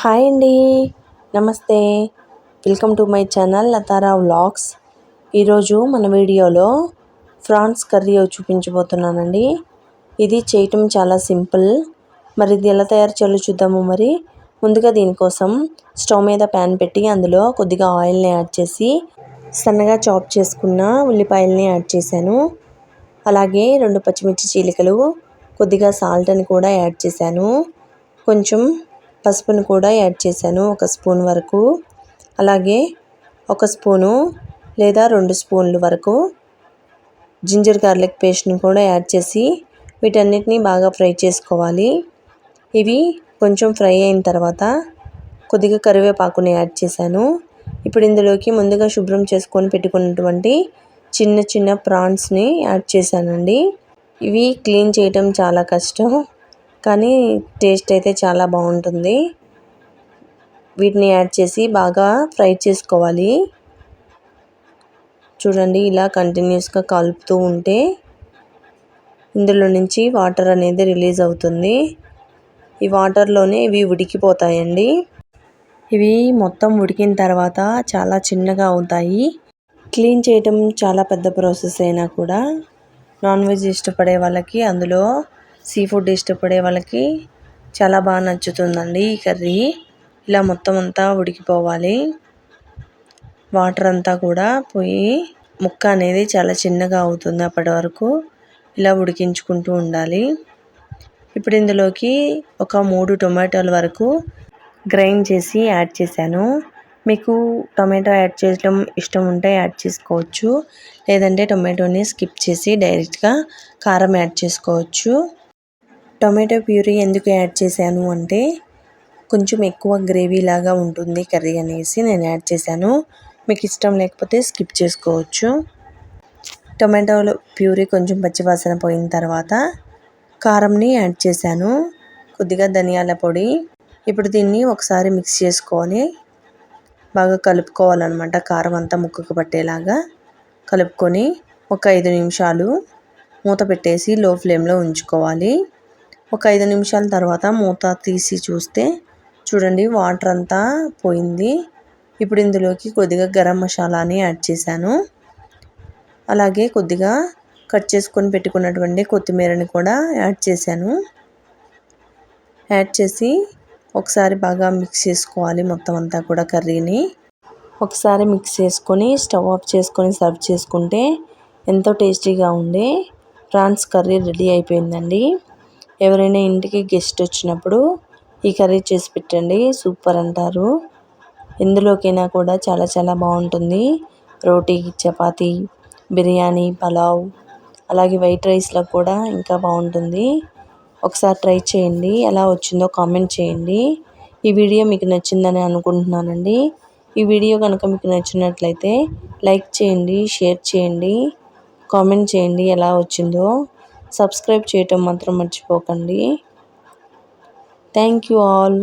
Hi అండి. నమస్తే. Welcome to my channel Latara vlogs. ఈరోజు మన వీడియోలో ఫ్రాన్స్ కర్రీ చూపించబోతున్నానండి. ఇది చేయటం చాలా సింపుల్. మరి ఇది ఎలా తయారు చేయాలో చూద్దాము మరి. ముందుగా దీనికోసం స్టవ్ మీద ప్యాన్ పెట్టి అందులో కొద్దిగా ఆయిల్ని యాడ్ చేసి సన్నగా చాప్ చేసుకున్న ఉల్లిపాయల్ని యాడ్ చేశాను. అలాగే రెండు పచ్చిమిర్చి చీలికలు కొద్దిగా సాల్ట్ అని కూడా యాడ్ చేశాను. కొంచెం పసుపును కూడా యాడ్ చేశాను ఒక స్పూన్ వరకు. అలాగే ఒక స్పూను లేదా రెండు స్పూన్లు వరకు జింజర్ గార్లిక్ పేస్ట్ని కూడా యాడ్ చేసి వీటన్నిటిని బాగా ఫ్రై చేసుకోవాలి. ఇవి కొంచెం ఫ్రై అయిన తర్వాత కొద్దిగా కరివేపాకుని యాడ్ చేశాను. ఇప్పుడు ఇందులోకి ముందుగా శుభ్రం చేసుకొని పెట్టుకున్నటువంటి చిన్న చిన్న ప్రాన్స్ని యాడ్ చేశానండి. ఇవి క్లీన్ చేయటం చాలా కష్టం. కానీ టేస్ట్ అయితే చాలా బాగుంటుంది. వీటిని యాడ్ చేసి బాగా ఫ్రై చేసుకోవాలి. చూడండి ఇలా కంటిన్యూస్గా కలుపుతూ ఉంటే ఇందులో నుంచి వాటర్ అనేది రిలీజ్ అవుతుంది. ఈ వాటర్లోనే ఇవి ఉడికిపోతాయండి. ఇవి మొత్తం ఉడికిన తర్వాత చాలా చిన్నగా అవుతాయి. క్లీన్ చేయటం చాలా పెద్ద ప్రాసెస్ అయినా కూడా. నాన్ వెజ్ ఇష్టపడే వాళ్ళకి అందులో సీ ఫుడ్ ఇష్టపడే వాళ్ళకి చాలా బాగా నచ్చుతుందండి ఈ కర్రీ. ఇలా మొత్తం అంతా ఉడికిపోవాలి. వాటర్ అంతా కూడా పోయి ముక్క అనేది చాలా చిన్నగా అవుతుంది అప్పటి వరకు. ఇలా ఉడికించుకుంటూ ఉండాలి. ఇప్పుడు ఇందులోకి ఒక మూడు టొమాటోల వరకు గ్రైండ్ చేసి యాడ్ చేశాను. మీకు టొమాటో యాడ్ చేయడం ఇష్టం ఉంటే యాడ్ చేసుకోవచ్చు. లేదంటే టొమాటోని స్కిప్ చేసి డైరెక్ట్గా కారం యాడ్ చేసుకోవచ్చు. టొమాటో ప్యూరీ ఎందుకు యాడ్ చేశాను అంటే కొంచెం ఎక్కువ గ్రేవీ లాగా ఉంటుంది కర్రీ అనేసి నేను యాడ్ చేశాను. మీకు ఇష్టం లేకపోతే స్కిప్ చేసుకోవచ్చు. టొమాటోలు ప్యూరీ కొంచెం పచ్చివాసన పోయిన తర్వాత కారంని యాడ్ చేశాను. కొద్దిగా ధనియాల పొడి. ఇప్పుడు దీన్ని ఒకసారి మిక్స్ చేసుకొని బాగా కలుపుకోవాలన్నమాట. కారం అంతా ముక్కకు పట్టేలాగా కలుపుకొని ఒక ఐదు నిమిషాలు మూత పెట్టేసి లో ఫ్లేమ్లో ఉంచుకోవాలి. ఒక ఐదు నిమిషాల తర్వాత మూత తీసి చూస్తే చూడండి వాటర్ అంతా పోయింది. ఇప్పుడు ఇందులోకి కొద్దిగా గరం మసాలాని యాడ్ చేశాను. అలాగే కొద్దిగా కట్ చేసుకొని పెట్టుకున్నటువంటి కొత్తిమీరని కూడా యాడ్ చేశాను. యాడ్ చేసి ఒకసారి బాగా మిక్స్ చేసుకోవాలి మొత్తం అంతా కూడా కర్రీని. ఒకసారి మిక్స్ చేసుకొని స్టవ్ ఆఫ్ చేసుకొని సర్వ్ చేసుకుంటే ఎంతో టేస్టీగా ఉండే ప్రాన్స్ కర్రీ రెడీ అయిపోయిందండి. ఎవరైనా ఇంటికి గెస్ట్ వచ్చినప్పుడు ఈ కర్రీ చేసి పెట్టండి సూపర్ అంటారు. ఎందులోకైనా కూడా చాలా చాలా బాగుంటుంది. రోటీ చపాతి బిర్యానీ పలావ్ అలాగే వైట్ రైస్లో కూడా ఇంకా బాగుంటుంది. ఒకసారి ట్రై చేయండి ఎలా వచ్చిందో కామెంట్ చేయండి. ఈ వీడియో మీకు నచ్చిందని అనుకుంటున్నానండి. ఈ వీడియో కనుక మీకు నచ్చినట్లయితే లైక్ చేయండి షేర్ చేయండి కామెంట్ చేయండి ఎలా వచ్చిందో. సబ్స్క్రైబ్ చేయటం మాత్రం మర్చిపోకండి. Thank you all